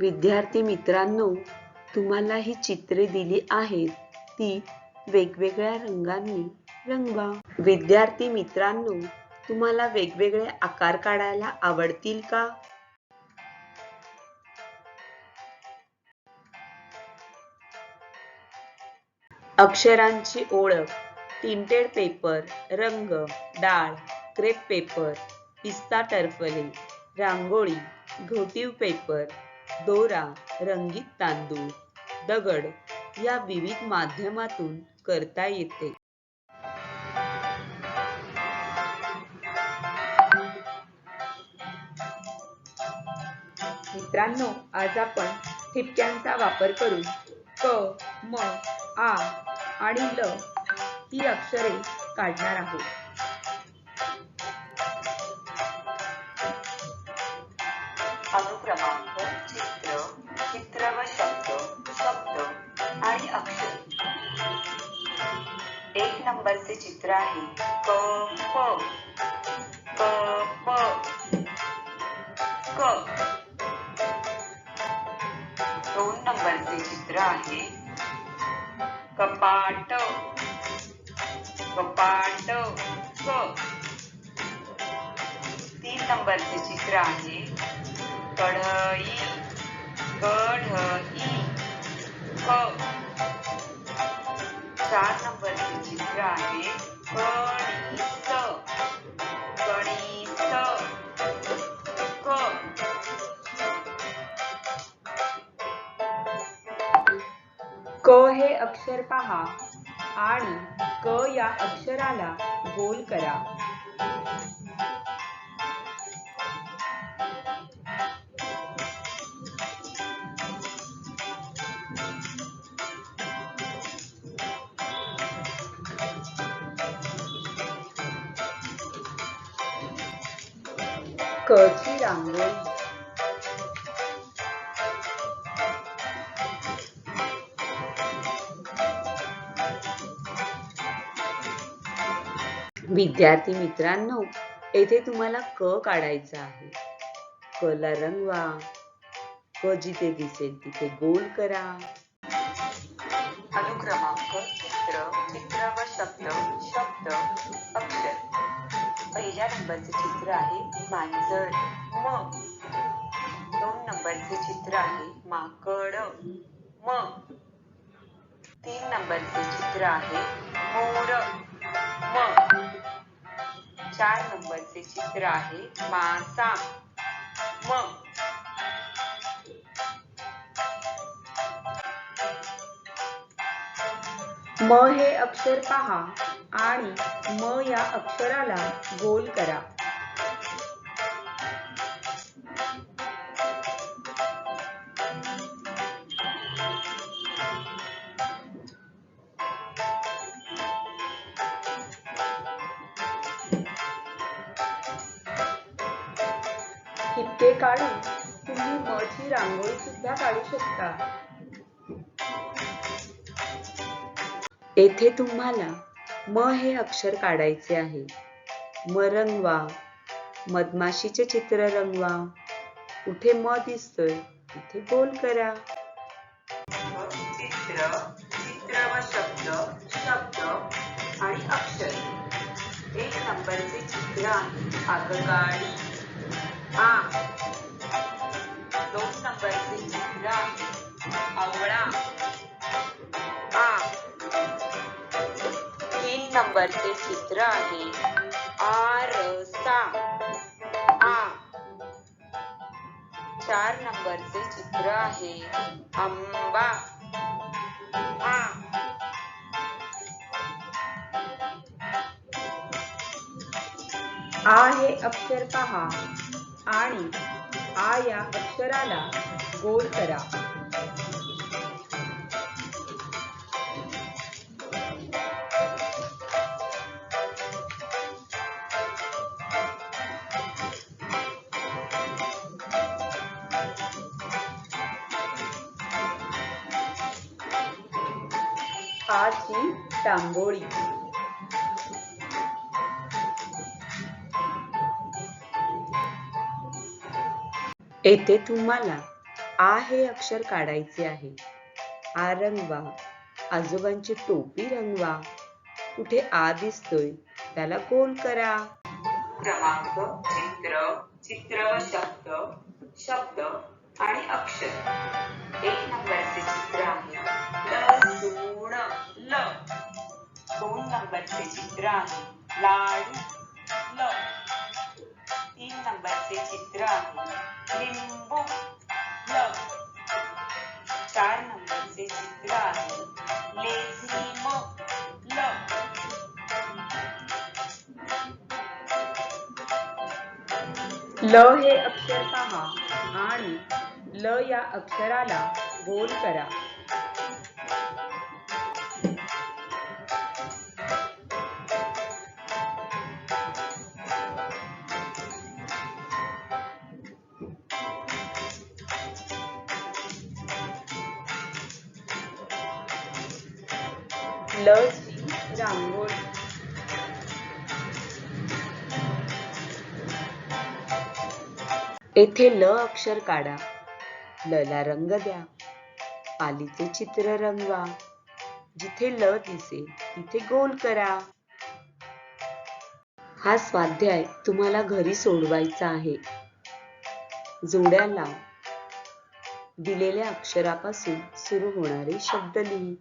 विद्यार्थी मित्रांनो तुम्हाला ही चित्रे दिली आहेत ती वेगवेगळ्या रंगांनी रंगवा विद्यार्थी मित्रांनो तुम्हाला वेगवेगळे आकार काढायला आवडतील का? अक्षरांची ओळख टिंटेड पेपर रंग डाळ क्रेप पेपर पिस्ता टर्फले रांगोळी घोटीव पेपर दोरा रंगीत तांदूळ दगड या विविध माध्यमातून करता येते. मित्रांनो आज आपण ठिपक्यांचा वापर करून क म आ आणि ल ही अक्षरे काढणार आहोत. अनुक्रमांक चित्र चित्र व शब्द शब्द आणि अक्षर. एक नंबरचे चित्र आहे. क, प. क प. क. दोन नंबरचे चित्र आहे. कपाट. कपाट क. तीन नंबरचे चित्र आहे. कढई कढई क. चार नंबरचे चित्र आहे. कणीस कणीस क. क हे अक्षर पहा आणि क या अक्षराला गोल करा. क रांगोळी. विद्यार्थी मित्रांनो येथे तुम्हाला क काढायचा आहे. क ला रंगवा. क जिथे दिसेल तिथे गोल करा. अनुक्रमांक चित्र चित्र व शब्द शब्द अक्षर पहिल्या नंबरचे चित्र आहे मांजर. म. दोन नंबरचे चित्र आहे माकड. म. तीन नंबरचे चित्र आहे मोर. म. चार नंबरचे चित्र आहे मासा. म. म हे अक्षर पहा. आणि म या अक्षराला गोल करा. ठिपके काढून तुम्ही म ची रांगोळी सुद्धा काढू शकता. येथे तुम्हाला म हे अक्षर काढायचे आहे. म रंगवा मधमाशीचे चित्र रंगवा. कुठे म दिसतोय तिथे गोल करा. चित्र चित्र व शब्द शब्द आणि अक्षर. एक नंबरचे चित्र आहे. आगगाडी. आ. तीन नंबरचे चित्र आहे. आरसा आ. चार नंबरचे चित्र आहे. आंबा. आ. आ हे अक्षर पहा. आणि आ या अक्षराला गोल करा. आ टांगोळी. येथे तुम्हाला आ हे अक्षर काढायचे आहे. आ रंगवा आजोबांची टोपी रंगवा. कुठे आ दिसतोय त्याला गोल करा? क्रमांक चित्र चित्र शब्द शब्द आणि अक्षर. एक नंबर नंबरचे चित्र आहे लाड ल तीन नंबरचे चित्र आहे लिंबू ल चार नंबरचे चित्र आहे लेझी म ल ल हे अक्षर पहा आणि ल या अक्षराला गोल करा. ल ची रांगोळी. येथे ल अक्षर काढा. ल ला रंग द्या. पालीचे चित्र रंगवा. जिथे ल दिसेल तिथे गोल करा. हा स्वाध्याय तुम्हाला घरी सोडवायचा आहे. जोड्या लाव दिलेल्या अक्षरापासून सुरू होणारे शब्द लिही.